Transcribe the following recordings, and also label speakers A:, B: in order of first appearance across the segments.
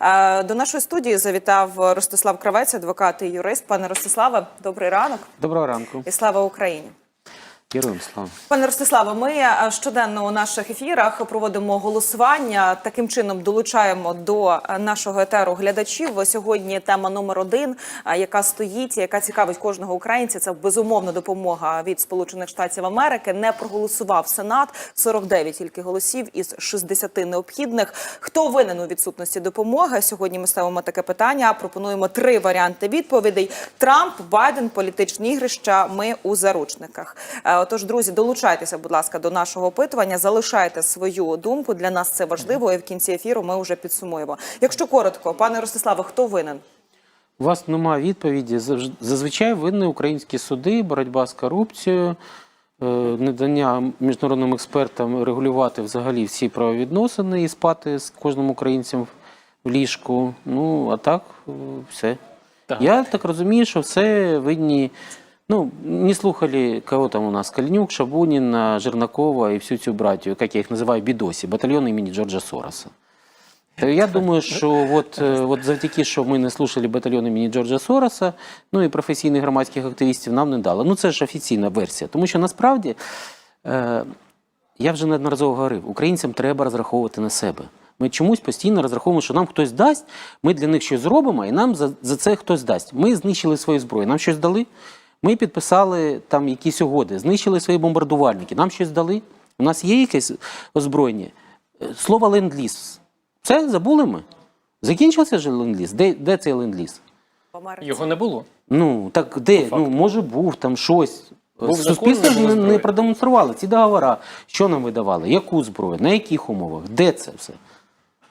A: Е, До нашої студії завітав Ростислав Кравець, адвокат і юрист. Пане Ростиславе, добрий ранок
B: Доброго ранку.
A: і слава Україні.
B: Героям слава.
A: Пане Ростиславе, ми е, щоденно у наших ефірах проводимо голосування. Таким чином долучаємо до е, нашого етеру глядачів. Сьогодні тема номер один, е, яка стоїть, яка цікавить кожного українця. Це безумовно допомога від Сполучених Штатів Америки. Не проголосував Сенат 49 тільки голосів із 60 необхідних. Хто винен у відсутності допомоги? Сьогодні ми ставимо таке питання. Пропонуємо три варіанти відповідей: Трамп, Байден, політичні ігрища. Ми у заручниках. Отож, друзі, долучайтеся, будь ласка, до нашого опитування. Залишайте свою думку. Для нас це важливо. І в кінці ефіру ми вже підсумуємо. Якщо коротко, пане Ростиславе, хто винен?
B: У вас немає відповіді. Зазвичай винні українські суди, боротьба з корупцією, е, недання міжнародним експертам регулювати взагалі всі правовідносини і спати з кожним українцем в ліжку. Ну, а так, е, все.
C: Так.
B: Я так розумію, що все винні. Ну, не слухали, кого там у нас, Кальнюк, Шабунін, Жернакова і всю цю братію, як я їх називаю, бідосі, батальйон імені Джорджа Сороса. Я думаю, що от, е, от завдяки, що ми не слухали батальйон імені Джорджа Сороса, ну і професійних громадських активістів нам не дало. Ну це ж офіційна версія. Тому що насправді, е, я вже неодноразово говорив, українцям треба розраховувати на себе. Ми чомусь постійно розраховуємо, що нам хтось дасть, ми для них щось зробимо, і нам за, за це хтось дасть. Ми знищили свою зброю, нам щось дали. Ми підписали там якісь угоди, знищили свої бомбардувальники, нам щось дали. У нас є якесь озброєння. Е, Слово ленд-ліз. Це забули ми. Закінчився ж ленд-ліз. Де, де цей ленд-ліз?
C: Його не було.
B: Ну, так де? Ну, може, був там щось.
C: Був
B: Суспільство ж
C: не,
B: не продемонструвало ці договори. Що нам видавали? Яку зброю? На яких умовах? Де це все?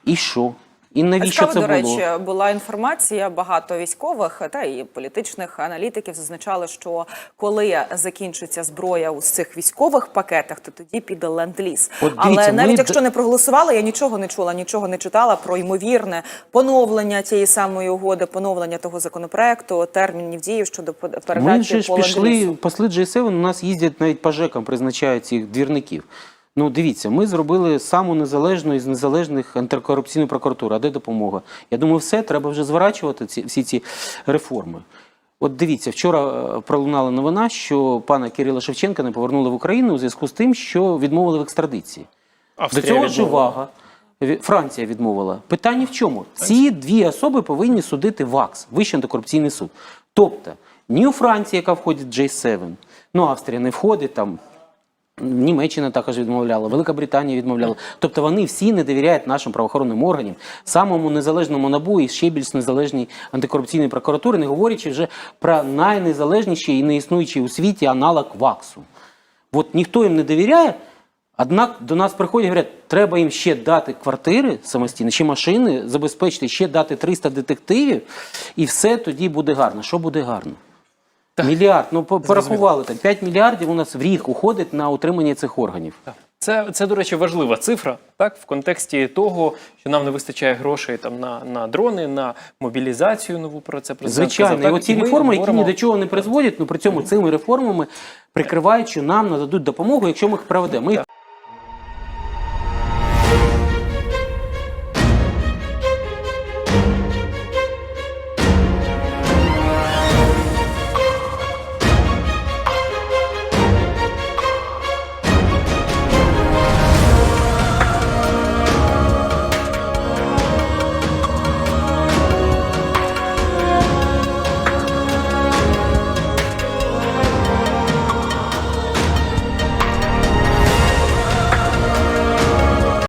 B: І що? І навіщо
A: Цікаво,
B: це
A: до
B: було?
A: речі, була інформація. Багато військових та і політичних аналітиків зазначали, що коли закінчиться зброя у цих військових пакетах, то тоді піде ленд-ліз. Але навіть
B: ми
A: якщо не проголосували, я нічого не чула, нічого не читала про ймовірне поновлення тієї самої угоди, поновлення того законопроекту, термінів дії щодо
B: Ми
A: передачі
B: вже ж
A: по
B: пішли, посли G7, у нас їздять навіть по ЖЕКам, призначають цих двірників. Ну, дивіться, ми зробили саму незалежну із незалежних антикорупційну прокуратуру. А де допомога? Я думаю, все, треба вже зворачувати ці, всі ці реформи. От дивіться, вчора е, пролунала новина, що пана Кирила Шевченка не повернули в Україну у зв'язку з тим, що відмовили в екстрадиції. До
C: Австрія
B: цього ж увага. Франція відмовила. Питання в чому? Ці дві особи повинні судити ВАКС, Вищий антикорупційний суд. Тобто, ні у Франції, яка входить в J7, ну Австрія не входить там. Німеччина також відмовляла, Велика Британія відмовляла. Тобто вони всі не довіряють нашим правоохоронним органам, самому незалежному набу і ще більш незалежній антикорупційній прокуратурі, не говорячи вже про найнезалежніший і неіснуючий у світі аналог ВАКСу. От ніхто їм не довіряє, однак до нас приходять і говорять, треба їм ще дати квартири самостійно, ще машини, забезпечити, ще дати 300 детективів, і все тоді буде гарно. Що буде гарно? Мільярд. Ну, порахували там 5 мільярдів у нас в рік уходить на утримання цих органів.
C: Це, це, до речі, важлива цифра, так, в контексті того, що нам не вистачає грошей там на, на дрони, на мобілізацію нову про це президент
B: Звичайно,
C: сказав,
B: і оці
C: ми
B: реформи, які
C: говоримо-
B: ні до чого не призводять, ну при цьому цими реформами прикривають, що нам нададуть допомогу, якщо ми їх проведемо. Ми їх